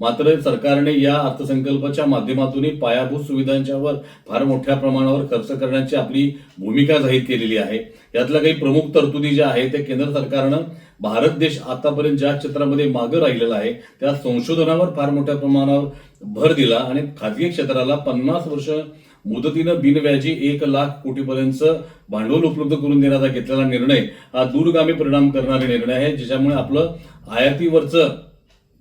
मात्र सरकारने या अर्थसंकल्पाच्या माध्यमातून पायाभूत सुविधांच्यावर फार मोठ्या प्रमाणावर खर्च करण्याची आपली भूमिका जाहीर केलेली आहे. यातल्या काही प्रमुख तरतुदी ज्या आहेत त्या केंद्र सरकारनं भारत देश आतापर्यंत ज्या क्षेत्रामध्ये मागं राहिलेला आहे त्या संशोधनावर फार मोठ्या प्रमाणावर भर दिला आणि खाजगी क्षेत्राला पन्नास वर्ष मुदतीनं बिनव्याजी एक लाख कोटीपर्यंत भांडवल उपलब्ध करून देण्याचा घेतलेला निर्णय हा दूरगामी परिणाम करणारा निर्णय आहे ज्याच्यामुळे आपलं आयातीवरचं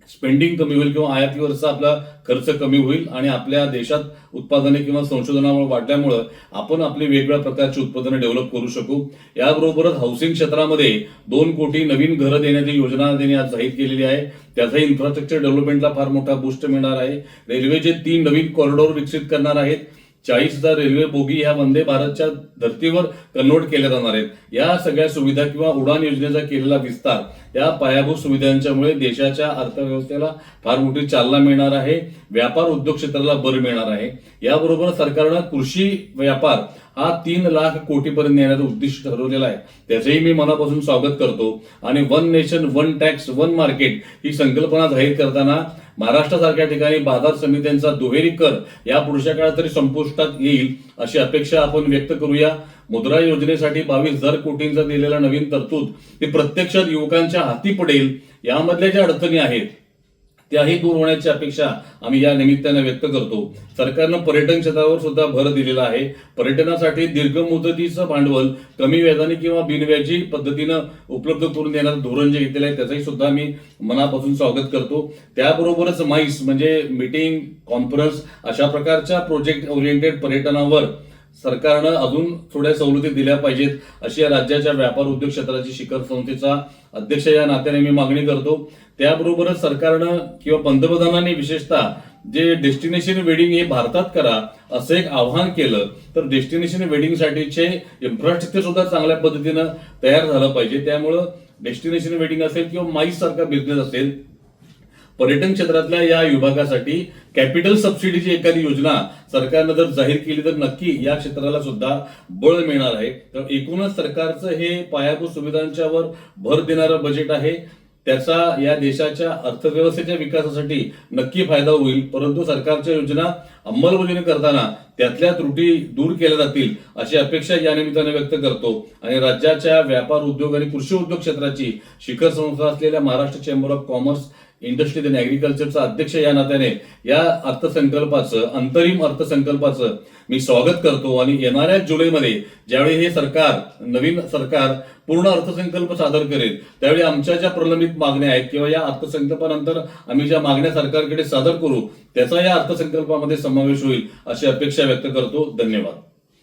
स्पेंडिंग कमी होईल किंवा आयातीवरचा आपला खर्च कमी होईल आणि आपल्या देशात उत्पादने किंवा संशोधनामुळे वाढल्यामुळं आपण आपली वेगवेगळ्या प्रकारची उत्पादनं डेव्हलप करू शकू. याबरोबरच हाऊसिंग क्षेत्रामध्ये दोन कोटी नवीन घरं देण्याची योजना त्यांनी आज जाहीर केलेली आहे. त्याचा इन्फ्रास्ट्रक्चर डेव्हलपमेंटला फार मोठा बूस्ट मिळणार आहे. रेल्वेचे तीन नवीन कॉरिडॉर विकसित करणार आहेत. चाळीस हजार रेल्वे बोगी ह्या वंदे भारतच्या धर्तीवर कन्वर्ट केल्या जाणार आहेत. या सगळ्या सुविधा किंवा उडान योजनेचा केलेला विस्तार या पायाभूत सुविधांच्यामुळे देशाच्या अर्थव्यवस्थेला फार मोठी चालना मिळणार आहे. व्यापार उद्योग क्षेत्राला बर मिळणार आहे. याबरोबर सरकारनं कृषी व्यापार हा तीन लाख कोटीपर्यंत नेण्याचं उद्दिष्ट ठरवलेलं आहे. त्याचंही मी मनापासून स्वागत करतो. आणि one nation one tax one market ही संकल्पना जाहीर करताना महाराष्ट्रासारख्या ठिकाणी बाजार समित्यांचा दुहेरी कर या पुढच्या काळात तरी संपुष्टात येईल अशी अपेक्षा आपण व्यक्त करूया. मुद्रा योजनेसाठी बावीस हजार कोटींचा दिलेला नवीन तरतूद ही प्रत्यक्षात युवकांच्या हाती पडेल. यामधल्या ज्या अडचणी आहेत त्याही दूर होण्याची अपेक्षा आम्ही या निमित्तानं व्यक्त करतो. सरकारनं पर्यटन क्षेत्रावर सुद्धा भर दिलेला आहे. पर्यटनासाठी दीर्घ मुदतीचं भांडवल कमी व्याजाने किंवा बिनव्याजी पद्धतीनं उपलब्ध करून देण्याचं धोरण जे घेतलेलं आहे त्याचंही सुद्धा मी मनापासून स्वागत करतो. त्याबरोबरच माईस म्हणजे मीटिंग कॉन्फरन्स अशा प्रकारच्या प्रोजेक्ट ओरिएंटेड पर्यटनावर सरकारनं अजून थोड्या सवलती दिल्या पाहिजेत अशी या राज्याच्या व्यापार उद्योग क्षेत्राची शिखर संस्थेचा अध्यक्ष या नात्याने मी मागणी करतो. त्याबरोबरच सरकारनं किंवा पंतप्रधानांनी विशेषतः जे डेस्टिनेशन वेडिंग हे भारतात करा असं एक आव्हान केलं तर डेस्टिनेशन वेडिंगसाठीचे इन्फ्रास्ट्रक्चर सुद्धा चांगल्या पद्धतीनं तयार झालं पाहिजे. त्यामुळं डेस्टिनेशन वेडिंग असेल किंवा माईस सारखा बिझनेस असेल पर्यटन क्षेत्रातल्या या विभागासाठी कॅपिटल सबसिडीची एखादी योजना सरकारनं जर जाहीर केली तर नक्की या क्षेत्राला सुद्धा बळ मिळणार आहे. तर एकूणच सरकारचं हे पायाभूत सुविधांच्यावर भर देणारं बजेट आहे. त्याचा या देशाच्या अर्थव्यवस्थेच्या विकासासाठी नक्की फायदा होईल. परंतु सरकारच्या योजना अंमलबजावणी करताना त्यातल्या त्रुटी दूर केल्या जातील अशी अपेक्षा या निमित्ताने व्यक्त करतो. आणि राज्याच्या व्यापार उद्योग आणि कृषी उद्योग क्षेत्राची शिखर संस्था असलेल्या Maharashtra chamber of commerce industry आणि ऍग्रिकल्चरचा अध्यक्ष या नात्याने या अर्थसंकल्पाचं अंतरिम अर्थसंकल्पाचं मी स्वागत करतो. आणि येणाऱ्या जुलैमध्ये ज्यावेळी हे सरकार नवीन सरकार पूर्ण अर्थसंकल्प सादर करेल त्यावेळी आमच्या ज्या प्रलंबित मागण्या आहेत किंवा या अर्थसंकल्पानंतर आम्ही ज्या मागण्या सरकारकडे सादर करू त्याचा या अर्थसंकल्पामध्ये समावेश होईल अशी अपेक्षा व्यक्त करतो. धन्यवाद.